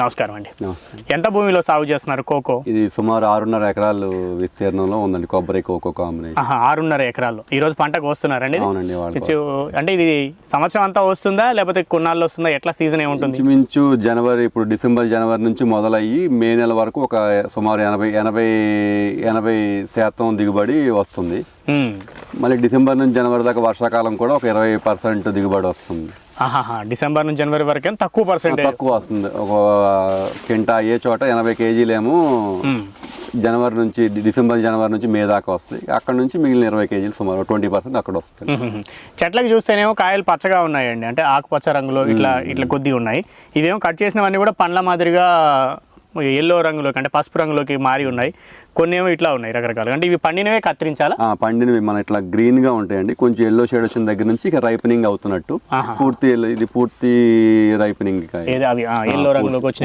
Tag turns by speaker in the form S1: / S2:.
S1: నమస్కారం అండి. ఎంత భూమిలో సాగు చేస్తున్నారు కోకో?
S2: ఇది సుమారు ఆరున్నర ఎకరాలు విస్తీర్ణంలో ఉందండి కొబ్బరి కోకో కాంబినేషన్.
S1: ఆరున్నర ఎకరాలు. ఈ రోజు పంటకు వస్తున్నారండి?
S2: అవునండి
S1: అంటే ఇది సంవత్సరం అంతా వస్తుందా లేకపోతే కొన్నాళ్ళు వస్తుందా ఎట్లా సీజన్ ఏముంటుంది
S2: ఇంచుమించు జనవరి ఇప్పుడు డిసెంబర్ జనవరి నుంచి మొదలయ్యి మే నెల వరకు ఒక సుమారు ఎనభై ఎనభై ఎనభై శాతం దిగుబడి వస్తుంది. మళ్ళీ డిసెంబర్ నుంచి జనవరి దాకా వర్షాకాలం కూడా ఒక ఇరవై పర్సెంట్ దిగుబడి వస్తుంది.
S1: డిసెంబర్ నుంచి జనవరి వరకు తక్కువ పర్సెంటేజ్?
S2: తక్కువ వస్తుంది. ఒక కింటా ఏ చోట ఎనభై కేజీలేమో జనవరి నుంచి డిసెంబర్ జనవరి నుంచి మే దాకా వస్తాయి. అక్కడ నుంచి మిగిలిన ఇరవై కేజీలు సుమారు ట్వంటీ పర్సెంట్ అక్కడ వస్తుంది
S1: చెట్లకు చూస్తేనేమో కాయలు పచ్చగా ఉన్నాయండి. అంటే ఆకుపచ్చ రంగులో ఇట్లా ఇట్లా కొద్దిగా ఉన్నాయి. ఇవేమో కట్ చేసినవన్నీ కూడా పండ్ల మాదిరిగా ఎల్లో రంగులోకి అంటే పసుపు రంగులోకి మారి ఉన్నాయి. కొన్ని ఏమో ఇట్లా ఉన్నాయి రకరకాలుగా. అంటే ఇవి పండినవే కత్తిరించాలా?
S2: ఆ, పండినవి మన ఇట్లా గ్రీన్గా ఉంటాయండి. కొంచెం ఎల్లో షేడ్ వచ్చిన దగ్గర నుంచి ఇక రైపనింగ్ అవుతున్నట్టు. పూర్తి ఇది పూర్తి రైపనింగ్
S1: ఎల్లో రంగులోకి వచ్చిన